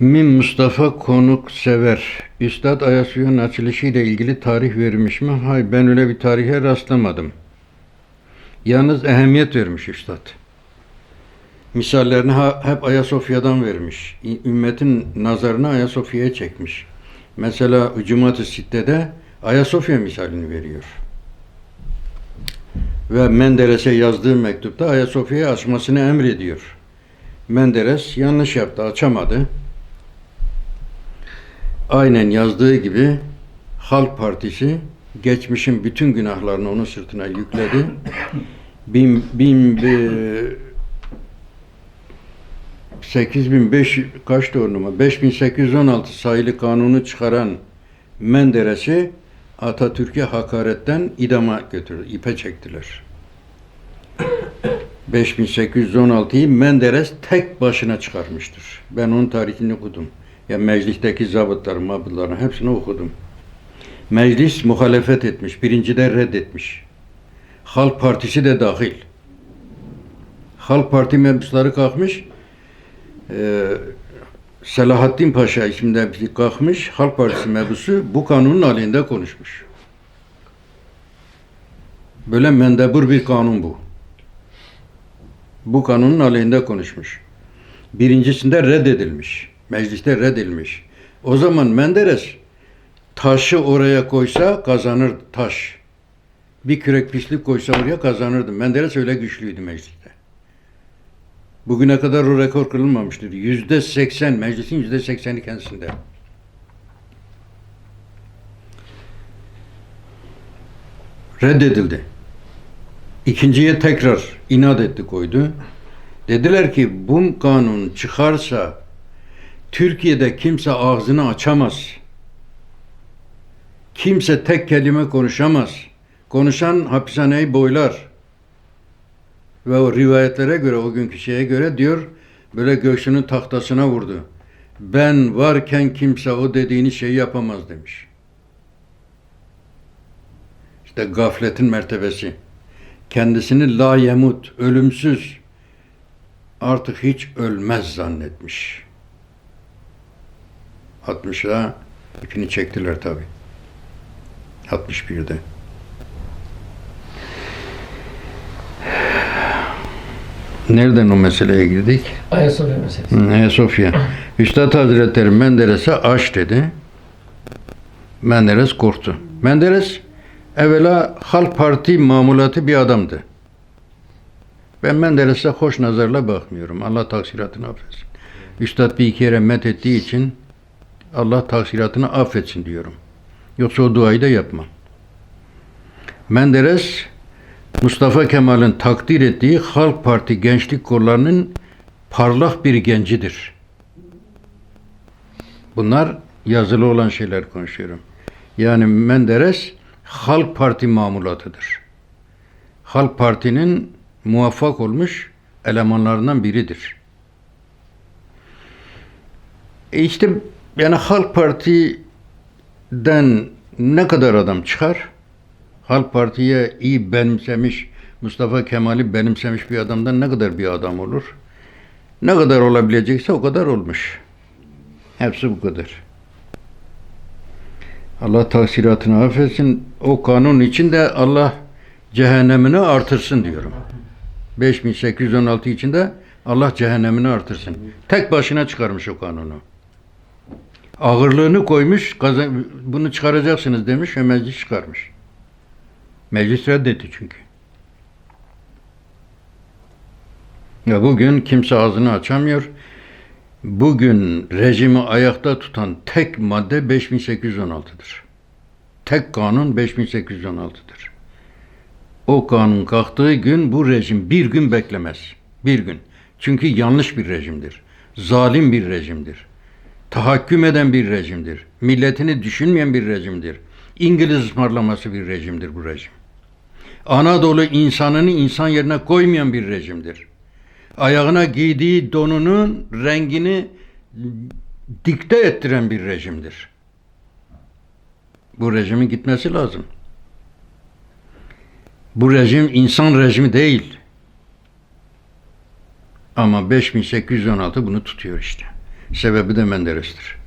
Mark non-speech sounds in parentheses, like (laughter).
Min Mustafa Konuk Sever. Üstad Ayasofya'nın açılışı ile ilgili tarih verilmiş mi? Hayır ben öyle bir tarihe rastlamadım. Yalnız ehemmiyet vermiş Üstad. Misallerini hep Ayasofya'dan vermiş. Ümmetin nazarını Ayasofya'ya çekmiş. Mesela Ücumat-ı Sitte'de Ayasofya misalini veriyor. Ve Menderes'e yazdığı mektupta Ayasofya'yı açmasını emrediyor. Menderes yanlış yaptı, açamadı. Aynen yazdığı gibi Halk Partisi geçmişin bütün günahlarını onun sırtına yükledi. (coughs) Bin, bin, e, 8500 kaç doğru numara? 5816 sayılı kanunu çıkaran Menderes'i Atatürk'e hakaretten idama götürdü, ipe çektiler. 5816'yı Menderes tek başına çıkarmıştır. Ben onun tarihini okudum. Ya meclisteki zabıtların, mabıtların hepsini okudum. Meclis muhalefet etmiş, birinci de reddetmiş. Halk Partisi de dahil. Halk Parti mensupları kalkmış, e, Selahattin Paşa isminde bir kalkmış, Halk Partisi mebusu bu kanunun aleyhinde konuşmuş. Böyle mendebur bir kanun bu. Bu kanunun aleyhinde konuşmuş. Birincisinde reddedilmiş. Mecliste reddedilmiş. O zaman Menderes taşı oraya koysa kazanır taş. Bir kürek pislik koysa oraya kazanırdı. Menderes öyle güçlüydü mecliste. Bugüne kadar o rekor kırılmamıştır. Yüzde seksen, meclisin yüzde sekseni kendisinde. Reddedildi. İkinciye tekrar inat etti koydu. Dediler ki bu kanun çıkarsa Türkiye'de kimse ağzını açamaz. Kimse tek kelime konuşamaz. Konuşan hapishaneyi boylar. Ve o rivayetlere göre, o günkü şeye göre diyor, böyle göğsünün tahtasına vurdu. Ben varken kimse o dediğini şey yapamaz demiş. İşte gafletin mertebesi. Kendisini la yemut, ölümsüz, artık hiç ölmez zannetmiş. 60'a ipini çektiler tabi. 61'de. Nereden o meseleye girdik? Ayasofya meselesi. Hı, Ayasofya. (clears throat) Üstad Hazretleri Menderes'e aç dedi. Menderes korktu. Menderes evvela Halk Parti mamulatı bir adamdı. Ben Menderes'e hoş nazarla bakmıyorum. Allah taksiratını affetsin. Üstad bir iki kere met ettiği için Allah taksiratını affetsin diyorum. Yoksa o duayı da yapmam. Menderes Mustafa Kemal'in takdir ettiği Halk Parti gençlik kollarının parlak bir gencidir. Bunlar yazılı olan şeyler konuşuyorum. Yani Menderes Halk Parti mamulatıdır. Halk Parti'nin muvaffak olmuş elemanlarından biridir. E işte yani Halk Parti'den ne kadar adam çıkar? Halk Parti'ye iyi benimsemiş, Mustafa Kemal'i benimsemiş bir adamdan ne kadar bir adam olur? Ne kadar olabilecekse o kadar olmuş. Hepsi bu kadar. Allah taksiratını affetsin. O kanun için de Allah cehennemini artırsın diyorum. 5816 için de Allah cehennemini artırsın. Tek başına çıkarmış o kanunu. Ağırlığını koymuş, bunu çıkaracaksınız demiş ve meclis çıkarmış. Meclis reddetti çünkü. Ya bugün kimse ağzını açamıyor. Bugün rejimi ayakta tutan tek madde 5816'dır. Tek kanun 5816'dır. O kanun kalktığı gün bu rejim bir gün beklemez. Bir gün. Çünkü yanlış bir rejimdir. Zalim bir rejimdir. Tahakküm eden bir rejimdir. Milletini düşünmeyen bir rejimdir. İngiliz ısmarlaması bir rejimdir bu rejim. Anadolu insanını insan yerine koymayan bir rejimdir. Ayağına giydiği donunun rengini dikte ettiren bir rejimdir. Bu rejimin gitmesi lazım. Bu rejim insan rejimi değil. Ama 5816 bunu tutuyor işte. Sebebi de Menderes'tir.